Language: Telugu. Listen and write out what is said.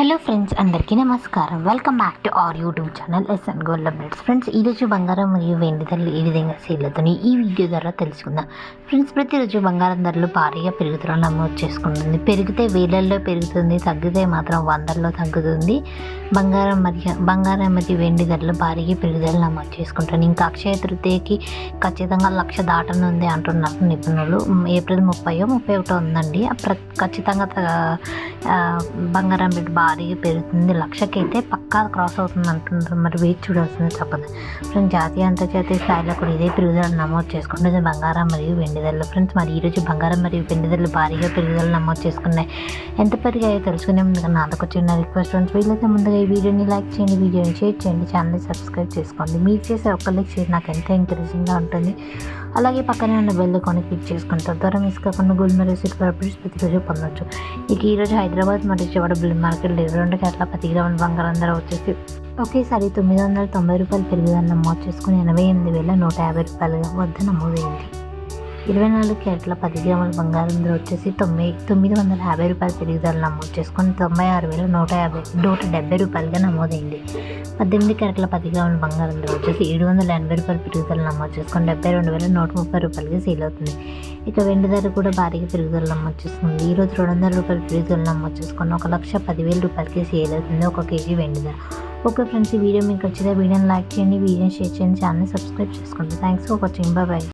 హలో ఫ్రెండ్స్ అందరికీ నమస్కారం. Welcome back to our YouTube channel SN gold updates. Friends ఈరోజు బంగారం మరియు వెండి ధరలు ఏ విధంగా సేల్ అవుతున్నాయి ఈ వీడియో ద్వారా తెలుసుకుందాం. ఫ్రెండ్స్ ప్రతిరోజు బంగారం ధరలు భారీగా పెరుగుతున్న నమోదు చేసుకుంటుంది. పెరిగితే వేలల్లో పెరుగుతుంది తగ్గితే మాత్రం వందల్లో తగ్గుతుంది. బంగారం మరియు బంగారం మరియు వెండి ధరలు భారీగా పెరుగుదల నమోదు చేసుకుంటాను ఇంకా అక్షయ తృతీయకి ఖచ్చితంగా లక్ష దాటనుంది అంటున్నారు నిపుణులు. ఏప్రిల్ ముప్పై ముప్పై ఒకటో ఉందండి. ఖచ్చితంగా బంగారం రేటు భారీగా పెరుగుతుంది. లక్షకైతే పక్కా క్రాస్ అవుతుంది అంటున్నారు మరి వేచి చూడాల్సింది తప్పదు. ఫ్రెండ్స్ జాతీయ అంతర్జాతీయ స్థాయిలో కూడా ఇదే పెరుగుదల నమోదు చేసుకుంటుంది బంగారం మరియు వెండి ధరలు ఫ్రెండ్స్ మరి ఈరోజు బంగారం మరియు వెండి ధరలు భారీగా పెరుగుదల నమోదు చేసుకున్నాయి. ఎంత పెరిగాయో తెలుసుకునే ముందుగా నాదొక చిన్న రిక్వెస్ట్ ఫ్రెండ్స్ వీలైతే ముందుగా ఈ వీడియోని లైక్ చేయండి వీడియోని షేర్ చేయండి ఛానల్ని సబ్స్క్రైబ్ చేసుకోండి. మీరు చేసే ఒక్కరికి షేర్ నాకు ఎంతో ఎంకరేజింగ్గా ఉంటుంది. అలాగే పక్కనే ఉన్న బెల్ కొని క్లిక్ చేసుకుంటారు. ద్వారా మిస్ కాకుండా గోల్డ్ మరియు సిల్వర్ అప్డేట్స్ ప్రతిరోజు పొందొచ్చు. ఇక ఈరోజు హైదరాబాద్ మరియు చివరి బిల్ మార్కెట్లో ఇరవై రెండు గంటల పది గ్రాముల బంగారం ధర వచ్చేసి ఒకేసారి తొమ్మిది వందల తొంభై రూపాయలు పెరుగుదల నమోదు చేసుకుని ఎనభై ఎనిమిది వేల నూట యాభై రూపాయలుగా వద్ద నమోదైంది. ఇరవై నాలుగు క్యారెట్ల పది గ్రాముల బంగారం ధర వచ్చేసి తొంభై తొమ్మిది వందల యాభై రూపాయల పెరుగుదల నమోదు చేసుకుని తొంభై ఆరు వేల నూట యాభై నూట డెబ్బై రూపాయలుగా నమోదైంది. పద్దెనిమిది క్యారెట్ల పది గ్రాముల బంగారం ధర వచ్చేసి ఏడు వందల ఎనభై రూపాయల పెరుగుదల నమోదు చేసుకుని డెబ్బై రెండు వేల నూట ముప్పై రూపాయలుగా సేల్ అవుతుంది. ఇక వెండి ధర కూడా భారీగా పెరుగుదల నమోదు ఈ రోజు రెండు వందల రూపాయలు పెరుగుదల నమోదు చేసుకుని ఒక లక్ష పదివేల రూపాయలకి సేల్ అవుతుంది. ఒక కేజీ వెండి ధర. ఓకే ఫ్రెండ్స్ ఈ వీడియో మీకు వచ్చిందా వీడియోని లైక్ చేయండి వీడియోని షేర్ చేయండి ఛానల్ని సబ్స్క్రైబ్ చేసుకోండి. Thanks for watching. బాయ్.